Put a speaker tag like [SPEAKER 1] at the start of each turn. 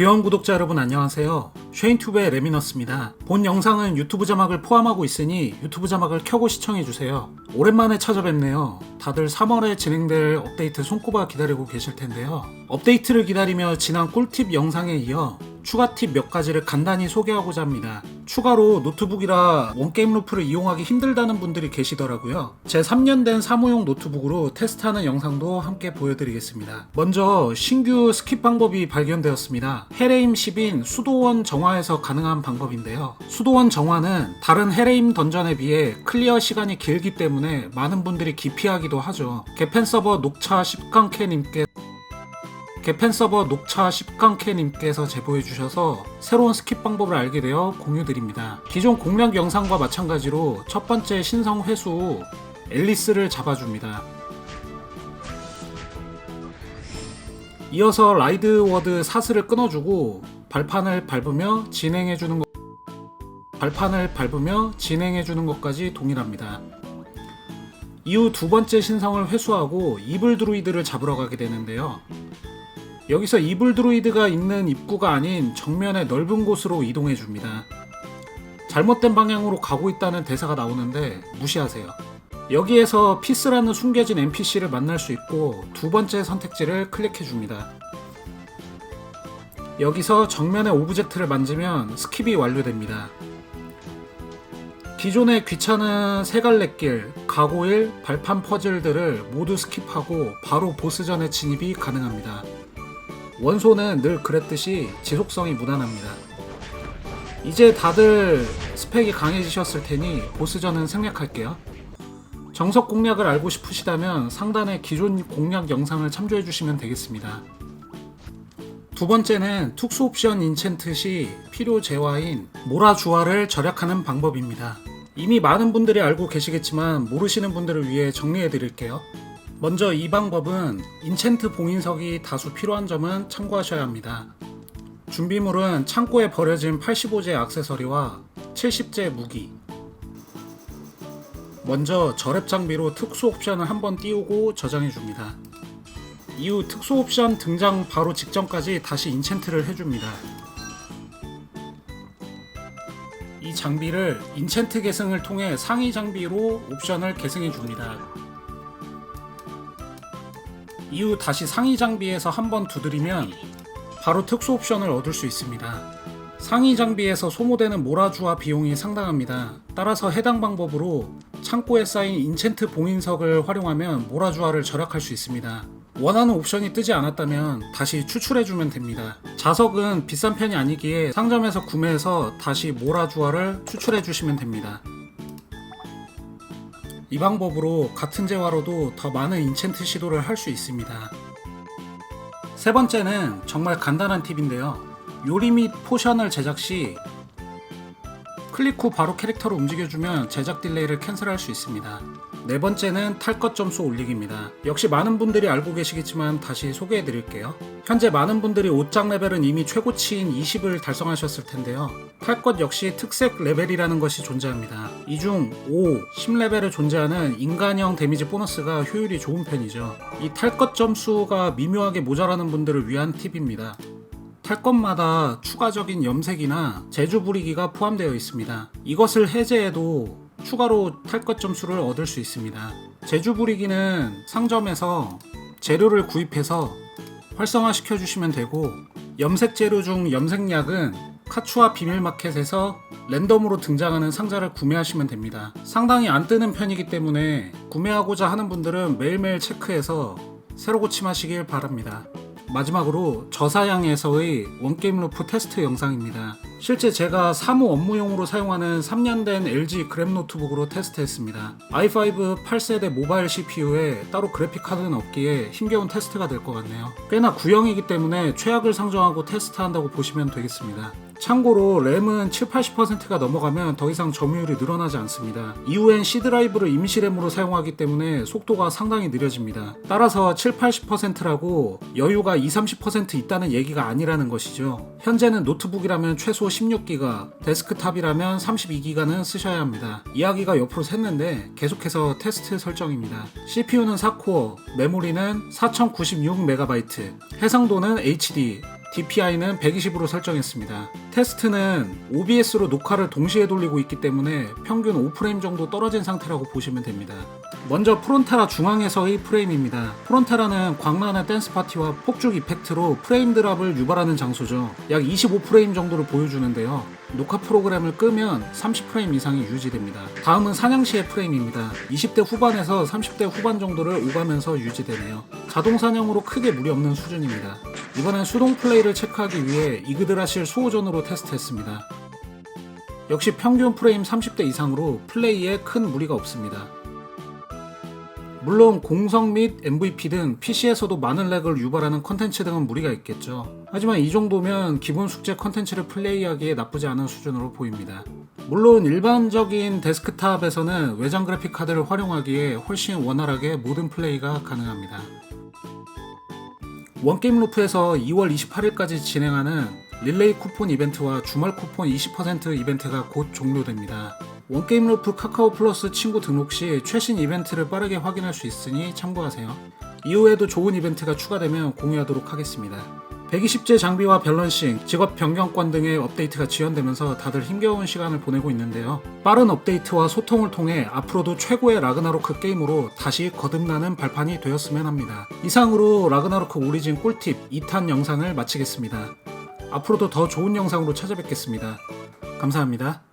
[SPEAKER 1] 귀여운 구독자 여러분 안녕하세요. 쉐인튜브의 레미너스입니다. 본 영상은 유튜브 자막을 포함하고 있으니 유튜브 자막을 켜고 시청해주세요. 오랜만에 찾아뵙네요. 다들 3월에 진행될 업데이트 손꼽아 기다리고 계실 텐데요. 업데이트를 기다리며 지난 꿀팁 영상에 이어 추가 팁 몇 가지를 간단히 소개하고자 합니다. 추가로 노트북이라 원게임 루프를 이용하기 힘들다는 분들이 계시더라고요. 제 3년 된 사무용 노트북으로 테스트하는 영상도 함께 보여드리겠습니다. 먼저 신규 스킵 방법이 발견되었습니다. 헤레임 10인 수도원 정화에서 가능한 방법인데요. 수도원 정화는 다른 헤레임 던전에 비해 클리어 시간이 길기 때문에 많은 분들이 기피하기도 하죠. 개펜 서버 녹차 10강캐님께 개펜 서버 녹차 10강캐님께서 제보해 주셔서 새로운 스킵 방법을 알게 되어 공유드립니다. 기존 공략 영상과 마찬가지로 첫 번째 신성 회수 후 앨리스를 잡아줍니다. 이어서 라이드 워드 사슬을 끊어주고 발판을 밟으며 진행해 주는 것 발판을 밟으며 진행해 주는 것까지 동일합니다. 이후 두 번째 신성을 회수하고 이블 드루이드를 잡으러 가게 되는데요. 여기서 이블 드루이드가 있는 입구가 아닌 정면의 넓은 곳으로 이동해 줍니다. 잘못된 방향으로 가고 있다는 대사가 나오는데 무시하세요. 여기에서 피스라는 숨겨진 NPC를 만날 수 있고 두 번째 선택지를 클릭해 줍니다. 여기서 정면의 오브젝트를 만지면 스킵이 완료됩니다. 기존의 귀찮은 세갈래길, 가고일, 발판 퍼즐들을 모두 스킵하고 바로 보스전에 진입이 가능합니다. 원소는 늘 그랬듯이 지속성이 무난합니다. 이제 다들 스펙이 강해지셨을 테니 보스전은 생략할게요. 정석 공략을 알고 싶으시다면 상단의 기존 공략 영상을 참조해 주시면 되겠습니다. 두 번째는 특수 옵션 인챈트 시 필요 재화인 모라 주화를 절약하는 방법입니다. 이미 많은 분들이 알고 계시겠지만 모르시는 분들을 위해 정리해 드릴게요. 먼저 이 방법은 인챈트 봉인석이 다수 필요한 점은 참고하셔야 합니다. 준비물은 창고에 버려진 85제 액세서리와 70제 무기. 먼저 절랩 장비로 특수 옵션을 한번 띄우고 저장해 줍니다. 이후 특수 옵션 등장 바로 직전까지 다시 인챈트를 해줍니다. 이 장비를 인챈트 계승을 통해 상위 장비로 옵션을 계승해 줍니다. 이후 다시 상위 장비에서 한번 두드리면 바로 특수 옵션을 얻을 수 있습니다. 상위 장비에서 소모되는 모라주와 비용이 상당합니다. 따라서 해당 방법으로 창고에 쌓인 인챈트 봉인석을 활용하면 모라주화를 절약할 수 있습니다. 원하는 옵션이 뜨지 않았다면 다시 추출해주면 됩니다. 자석은 비싼 편이 아니기에 상점에서 구매해서 다시 모라주화를 추출해주시면 됩니다. 이 방법으로 같은 재화로도 더 많은 인챈트 시도를 할 수 있습니다. 세 번째는 정말 간단한 팁인데요. 요리 및 포션을 제작 시 클릭 후 바로 캐릭터를 움직여주면 제작 딜레이를 캔슬할 수 있습니다. 네 번째는 탈것 점수 올리기입니다. 역시 많은 분들이 알고 계시겠지만 다시 소개해 드릴게요. 현재 많은 분들이 옷장 레벨은 이미 최고치인 20을 달성하셨을 텐데요. 탈것 역시 특색 레벨이라는 것이 존재합니다. 이 중 5, 10레벨에 존재하는 인간형 데미지 보너스가 효율이 좋은 편이죠. 이 탈것 점수가 미묘하게 모자라는 분들을 위한 팁입니다. 탈 것마다 추가적인 염색이나 제주 부리기가 포함되어 있습니다. 이것을 해제해도 추가로 탈것 점수를 얻을 수 있습니다. 제주 부리기는 상점에서 재료를 구입해서 활성화시켜 주시면 되고 염색 재료 중 염색약은 카추와 비밀마켓에서 랜덤으로 등장하는 상자를 구매하시면 됩니다. 상당히 안 뜨는 편이기 때문에 구매하고자 하는 분들은 매일매일 체크해서 새로 고침하시길 바랍니다. 마지막으로 저사양에서의 원게임 루프 테스트 영상입니다. 실제 제가 사무 업무용으로 사용하는 3년 된 LG 그램 노트북으로 테스트했습니다. i5 8세대 모바일 CPU에 따로 그래픽 카드는 없기에 힘겨운 테스트가 될 것 같네요. 꽤나 구형이기 때문에 최악을 상정하고 테스트한다고 보시면 되겠습니다. 참고로 램은 7, 80%가 넘어가면 더 이상 점유율이 늘어나지 않습니다. 이후엔 C 드라이브를 임시램으로 사용하기 때문에 속도가 상당히 느려집니다. 따라서 7, 80%라고 여유가 2, 30% 있다는 얘기가 아니라는 것이죠. 현재는 노트북이라면 최소 16기가, 데스크탑이라면 32기가는 쓰셔야 합니다. 이야기가 옆으로 샜는데 계속해서 테스트 설정입니다. CPU는 4코어, 메모리는 4096MB, 해상도는 HD, DPI는 120으로 설정했습니다. 테스트는 OBS로 녹화를 동시에 돌리고 있기 때문에 평균 5프레임 정도 떨어진 상태라고 보시면 됩니다. 먼저 프론타라 중앙에서의 프레임입니다. 프론타라는 광란의 댄스 파티와 폭죽 이펙트로 프레임 드랍을 유발하는 장소죠. 약 25프레임 정도를 보여주는데요. 녹화 프로그램을 끄면 30프레임 이상이 유지됩니다. 다음은 사냥시의 프레임입니다. 20대 후반에서 30대 후반 정도를 오가면서 유지되네요. 자동 사냥으로 크게 무리 없는 수준입니다. 이번엔 수동 플레이를 체크하기 위해 이그드라실 수호전으로 테스트했습니다. 역시 평균 프레임 30대 이상으로 플레이에 큰 무리가 없습니다. 물론 공성 및 MVP 등 PC에서도 많은 렉을 유발하는 컨텐츠 등은 무리가 있겠죠. 하지만 이 정도면 기본 숙제 컨텐츠를 플레이하기에 나쁘지 않은 수준으로 보입니다. 물론 일반적인 데스크탑에서는 외장 그래픽 카드를 활용하기에 훨씬 원활하게 모든 플레이가 가능합니다. 원게임 루프에서 2월 28일까지 진행하는 릴레이 쿠폰 이벤트와 주말 쿠폰 20% 이벤트가 곧 종료됩니다. 원게임 루프 카카오 플러스 친구 등록 시 최신 이벤트를 빠르게 확인할 수 있으니 참고하세요. 이후에도 좋은 이벤트가 추가되면 공유하도록 하겠습니다. 120제 장비와 밸런싱, 직업 변경권 등의 업데이트가 지연되면서 다들 힘겨운 시간을 보내고 있는데요. 빠른 업데이트와 소통을 통해 앞으로도 최고의 라그나로크 게임으로 다시 거듭나는 발판이 되었으면 합니다. 이상으로 라그나로크 오리진 꿀팁 2탄 영상을 마치겠습니다. 앞으로도 더 좋은 영상으로 찾아뵙겠습니다. 감사합니다.